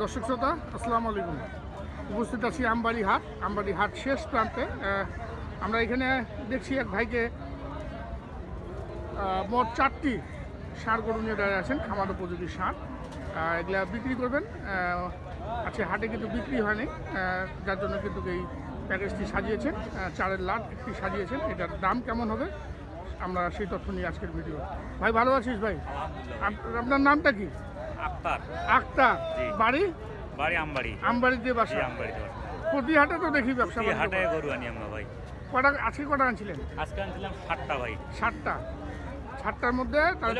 দর্শক শ্রোতা আসসালামু আলাইকুম। উপস্থিত আছি আমবাড়ি হাট আমবাড়ি হাট শেষ প্রান্তে। আমরা এখানে দেখছি এক ভাইকে মোট চারটি সার গরু নিয়ে দাঁড়িয়ে আছেন খামার উপযোগী আহ, এগুলা বিক্রি করবেন। আজকে হাটে কিন্তু বিক্রি হয়নি। যার জন্য কিন্তু এই প্যাকেজটি সাজিয়েছেন। চারের লাট একটি সাজিয়েছেন। এটার দাম কেমন হবে? আমরা সেই তথ্য নিয়ে আজকের ভিডিও। ভাই ভালো আছিস ভাই? আপনার নামটা কি? আক্তার। আক্তার? বাড়ি? বাড়ি আমবাড়ি। আমবাড়িতে বাসা? আমবাড়িতে প্রতি হাটে তো দেখি ব্যবসা হাটে। গরু আনি আমরা ভাই। কটা আজকে কটা আনছিলেন? আজকে আনছিলাম ষাটটা ভাই। ষাটটা ষাটটার মধ্যে তার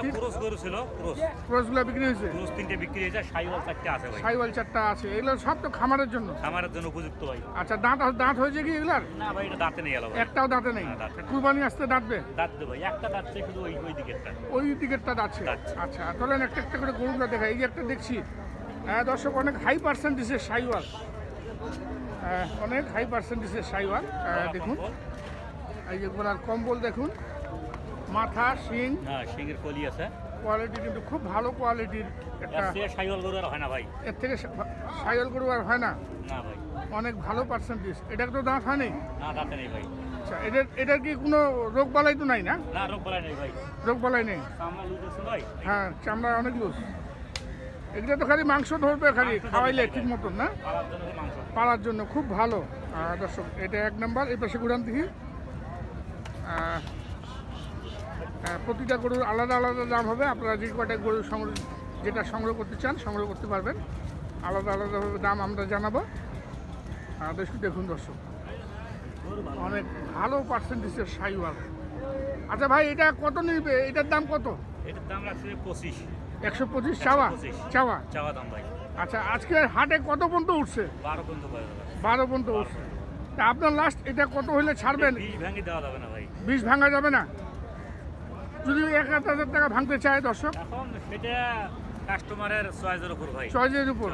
গরু ছিল ক্রোস। ক্রসগুলো বিক্রি হয়েছে? ক্রোস তিনটে বিক্রি হয়েছে সাইওয়াল চারটে আছে ভাই। সাইওয়াল চারটা আছে। এগুলো সব তো খামারের জন্য? খামারের জন্য উপযুক্ত ভাই। আচ্ছা দাঁত দাঁত হয়েছে কি এগুলার? না ভাই এটা দাঁতে নেই ভাই। একটাও দাঁতে নেই। কুরবানি আসতে দাঁতবে? দাঁত দে ভাই একটা দাঁতছে শুধু ওই ওই দিকেরটা। ওই দিকেরটা দাঁতছে। আচ্ছা তাহলে একটা একটা করে গরুগুলো দেখা এই যে একটা দেখছি। হ্যাঁ দর্শক অনেক হাই পার্সেন্টেজের সাইওয়াল। হ্যাঁ, অনেক হাই পার্সেন্টেজের সাইওয়াল। হ্যাঁ, দেখুন। এই যে গোড়ার কম্বল দেখুন। মাথা শিং। হ্যাঁ সিংহের কলি আছে। কোয়ালিটি কিন্তু খুব ভালো কোয়ালিটির একটা সাইওয়াল গরু আর হয় না ভাই। এর থেকে সাইকেল গরু আর হয় না। না ভাই। অনেক ভালো পার্সেন্টেজ এটা তো দাঁত হয়নি? না দাঁতে নেই ভাই। আচ্ছা এটার এটার কি কোনো রোগ বালাই তো নাই না? না রোগ বলা নেই ভাই। রোগ বালাই নেই? লুজ আছে ভাই। হ্যাঁ চামড়া অনেক লুজ। এগুলো তো খালি মাংস ধরবে খালি খাওয়াইলে ঠিক মতন না? পালার জন্য খুব ভালো। দর্শক এটা এক নাম্বার। এই পাশে ঘুরান দেখি। প্রতিটা গরুর আলাদা আলাদা দাম হবে। আপনারা যে কটা গরু সংগ্রহ যেটা সংগ্রহ করতে চান সংগ্রহ করতে পারবেন। আলাদা আলাদাভাবে দাম আমরা জানাব। দেখুন দর্শক। অনেক ভালো পার্সেন্টেজের সাইওয়াল আচ্ছা ভাই এটা কত নিবে? এটার দাম কত? এটার দাম রাখছে পঁচিশ। একশো পঁচিশ চাওয়া? চাওয়া? চাওয়া দাম ভাই। আচ্ছা আজকে হাটে কত পর্যন্ত উঠছে? বারো পর্যন্ত বারো পর্যন্ত উঠছে। তা আপনার লাস্ট এটা কত হলে ছাড়বেন? বিষ ভেঙে দেওয়া যাবে না ভাই। বিষ ভাঙা যাবে না? যদি এক হাজার টাকা ভাঙতে চায় দর্শক? এখন সেটা কাস্টমারের চয়েসের উপর ভাই। চয়েসের উপর?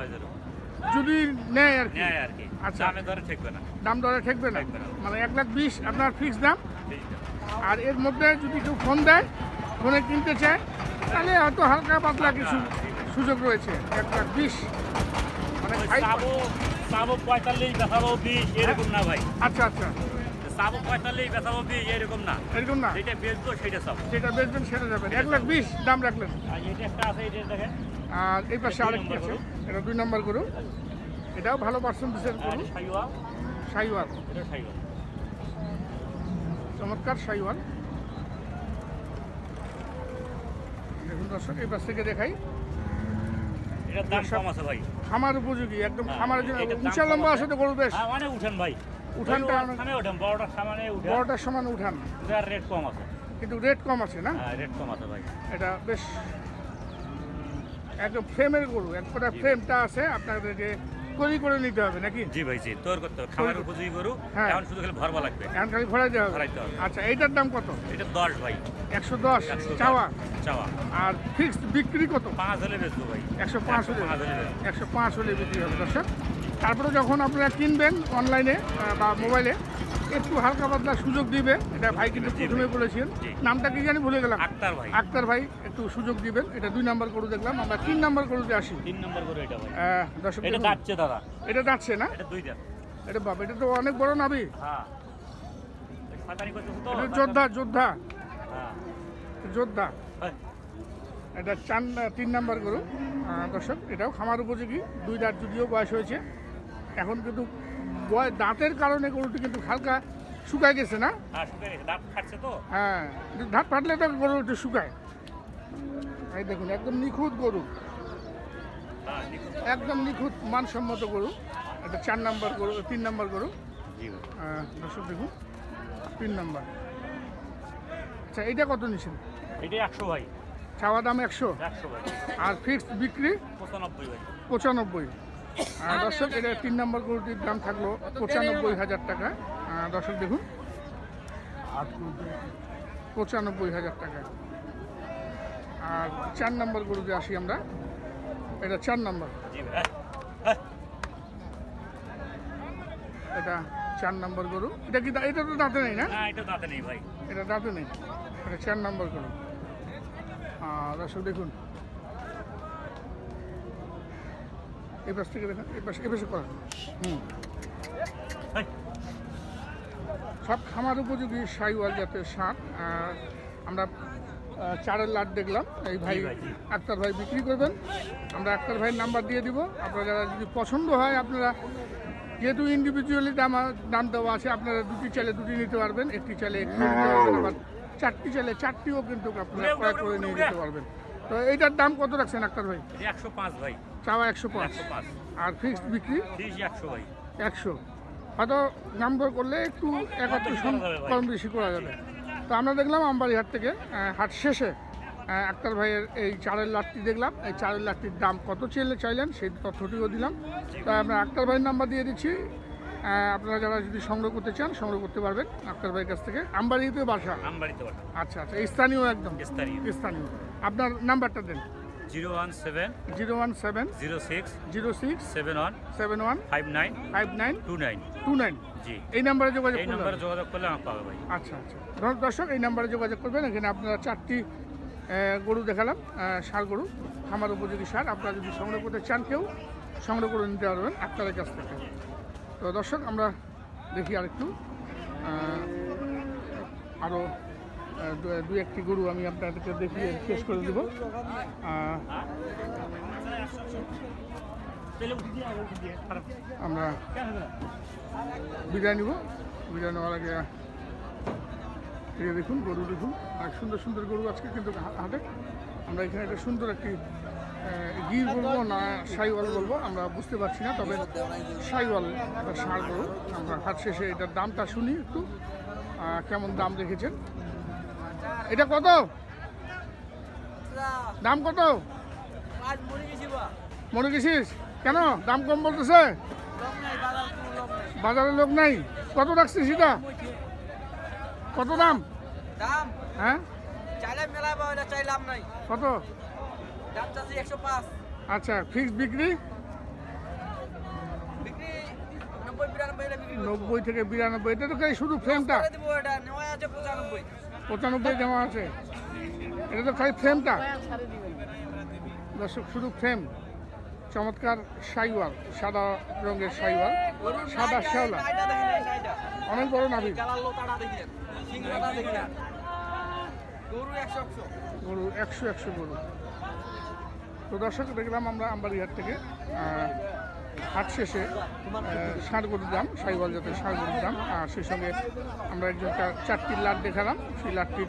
যদি নেয় আর কি? নেয় আর কি। আচ্ছা। দামে ধরে ঠেকবে না। দাম দরে ঠেকবে না। মানে এক লাখ বিশ আপনার ফিক্স দাম? আর এর মধ্যে যদি কেউ ফোন দেয় ফোনে কিনতে চায় তাহলে হয়তো হালকা পাতলা কিছু সুযোগ রয়েছে। এক লাখ বিশ। মানে পঁয়তাল্লিশ বেচাবো বিশ এরকম না ভাই। আচ্ছা আচ্ছা। চাবো পঁয়তাল্লিশ বেচাবো বিশ এরকম না। এরকম না? যেটা বেচবো সেটা সব। যেটা বেচবেন সেটা যাবেন। এক লাখ বিশ দাম রাখলেন। এটা একটা আছে এটা দেখেন। আর এই পাশে আরেকটি আছে। এটা দুই নম্বর গরু। এটাও ভালো পার্সেন্টেজের আর গরু। এটা সাইওয়া সাইওয়াল। এটা সাইওয়া চমৎকার সাইওয়াল। দেখুন দর্শক এই পাশ থেকে দেখাই। এটার দাম কম আছে ভাই। খামার উপযোগী একদম হ্যাঁ, খামারের জন্য উঁচা লম্বা আছে। তো গরু বেশ। হ্যাঁ মানে উঠেন ভাই। উঠানটা বড়টার সামনে উঠেন। বড়টার সমান উঠান। রেট কম আছে। কিন্তু রেট কম আছে না? হ্যাঁ রেট কম আছে ভাই। এটা বেশ একদম ফ্রেমের গরু এক কটা ফ্রেমটা আছে আপনাদের যে তৈরি করে নিতে হবে নাকি? জি ভাই জি তোর করতে হবে। খামার উপযোগী গরু হ্যাঁ। এখন শুধু খালি ভরবা লাগবে। এখন খালি ভরা হবে। ভরাইতে হবে। আচ্ছা এইটার দাম কত? এটা দশ ভাই। একশো দশ একশো দশ। চাওয়া। চাওয়া। আর ফিক্সড বিক্রি কত? পাঁচ হলে বেচবো ভাই। একশো পাঁচ হলে। পাঁচ হলে বেচবো। একশো পাঁচ হলে বিক্রি হবে দর্শক। তারপরে যখন আপনারা কিনবেন অনলাইনে বা মোবাইলে একটু হালকা পাতলা সুযোগ দিবে এটা ভাই কিন্তু প্রথমে। বলেছেন। নামটা কি জানি ভুলে গেলাম। আক্তার ভাই। আক্তার ভাই একটু সুযোগ দিবেন। এটা দুই নাম্বার করে দেখলাম। আমরা তিন নাম্বার গরুতে আসি। তিন নম্বর করে এটা ভাই। দর্শক এটা যাচ্ছে দাদা। এটা যাচ্ছে না? এটা দুই দেন এটা বাবা এটা তো অনেক বড় নাবি। হ্যাঁ। যোদ্ধা যোদ্ধা। হ্যাঁ। যোদ্ধা। হ্যাঁ। এটা চার তিন নাম্বার গরু। আহ, দর্শক এটাও খামার উপযোগী। দুই দাঁত যদিও বয়স হয়েছে। এখন কিন্তু দাঁতের কারণে গরুটি কিন্তু হালকা শুকায় গেছে না? হ্যাঁ দাঁত হ্যাঁ দাঁত ফাটলে তো গরু একটু শুকায়। এই দেখুন একদম নিখুঁত গরু। হ্যাঁ। একদম নিখুঁত মানসম্মত গরু। এটা চার নাম্বার গরু তিন নাম্বার গরু। ভাই। দর্শক দেখুন তিন নাম্বার। আচ্ছা এইটা কত নিছেন? এটা একশো ভাই। চাওয়া দাম একশো। আর ফিক্সড বিক্রি? পঁচানব্বই পঁচানব্বই। দর্শক এটা তিন নম্বর গরুটির দাম থাকল পঁচানব্বই হাজার টাকা। দর্শক দেখুন। পঁচানব্বই হাজার টাকা। আর চার নম্বর গরুতে আসি আমরা। এটা চার নম্বর। জি ভাই। হ্যাঁ। এটা চার নম্বর গরু। এটা কি দা- এটা তো দাঁতে নেই না? না এটা দাঁতে নেই ভাই। এটা দাঁতে নেই। এটা চার নম্বর গরু। আর দর্শক দেখুন। এই পাশ থেকে দেখেন এই পাশে এ পাশে করা। হুম। সব খামার উপযোগী সাইওয়াল জাতের আর আমরা চারের লাট দেখলাম। এই ভাই। আক্তার ভাই বিক্রি করবেন। আমরা আক্তার ভাইয়ের নাম্বার দিয়ে দিব। আপনারা যারা যদি পছন্দ হয় আপনারা যেহেতু ইন্ডিভিজুয়ালি দাম দাম দেওয়া আছে আপনারা দুটি চাইলে দুটি নিতে পারবেন। একটি চাইলে একটি নিতে পারবেন আবার চারটি চাইলে চারটিও কিন্তু আপনারা ক্রয় করে নিয়ে যেতে পারবেন। তো এইটার দাম কত রাখছেন আক্তার ভাই? একশো পাঁচ ভাই। চাওয়া একশো পাঁচ। আর ফিক্সড বিক্রি? একশো হয়তো নাম্বার করলে একটু একাত্তর কম বেশি করা যাবে। তো আমরা দেখলাম আমবাড়িহাট থেকে হাট শেষে আক্তার ভাইয়ের এই চারের লাটটি দেখলাম। এই চারের লাটটির দাম কত চেলে চাইলেন সেই তথ্যটিও দিলাম। তো আমরা আক্তার ভাইয়ের নাম্বার দিয়ে দিচ্ছি। আপনারা যারা যদি সংগ্রহ করতে চান সংগ্রহ করতে পারবেন আক্তার ভাইয়ের কাছ থেকে। আমবাড়িতে বাসা? আমবাড়িতে আচ্ছা আচ্ছা স্থানীয় একদম। স্থানীয়। স্থানীয়। আপনার নাম্বারটা দেন। Zero one seven zero one seven zero six zero six seven one seven one five nine five nine two nine two nine জি। এই নাম্বারে যোগাযোগ এই নাম্বারে যোগাযোগ করলে আমার পাবে ভাই। আচ্ছা আচ্ছা। দর্শক এই নাম্বারে যোগাযোগ করবেন। এখানে আপনারা চারটি গরু দেখালাম। সার গরু খামার উপযোগী সার আপনারা যদি সংগ্রহ করতে চান কেউ সংগ্রহ করে নিতে পারবেন আপনাদের কাছ থেকে। তো দর্শক আমরা দেখি আরেকটু। আরও দু- একটি গরু আমি আপনাদেরকে দেখিয়ে শেষ করে দেবো। আমরা বিদায় নিব। বিদায় নেওয়ার আগে দেখুন গরু দেখুন। আর সুন্দর সুন্দর গরু আজকে কিন্তু হাটে। আমরা এখানে একটা সুন্দর একটি গির বলব না সাইওয়াল বলব, আমরা বুঝতে পারছি না, তবে সাইওয়াল সার গরু। আমরা হাট শেষে এটার দামটা শুনি একটু। কেমন দাম রেখেছেন? এটা কত? দাম কত? মরে মনে গেছিস কেন? দাম কম বলতেছে? বাজার লোক নাই। কত রাখছিস সেটা? কত দাম? দাম? হ্যাঁ? কত? আচ্ছা ফিক্স বিক্রি? এটা। নব্বই থেকে বিরানব্বই এটা তো শুধু ফ্রেমটা পঁচানব্বই দেওয়া আছে। এটা তো খালি ফ্রেমটা দর্শক শুধু ফ্রেম চমৎকার সাইওয়াল সাদা রঙের সাইওয়াল সাদা শ্যাওলা। অনেক বড় নাভি দেখেন গরু একশো একশো গরু। তো দর্শক দেখলাম আমরা আমবাড়িহাট থেকে হাট শেষে গরুর দাম সাইবল জাতের গরুর দাম আর সেই সঙ্গে আমরা একজন চার- চারটি লাট দেখালাম। সেই লাটটির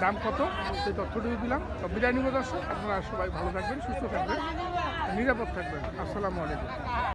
দাম কত? সেই তথ্যটিও দিলাম। তো বিদায় নিব দর্শক, আপনারা সবাই ভালো থাকবেন, সুস্থ থাকবেন, নিরাপদ থাকবেন। আসসালামু আলাইকুম।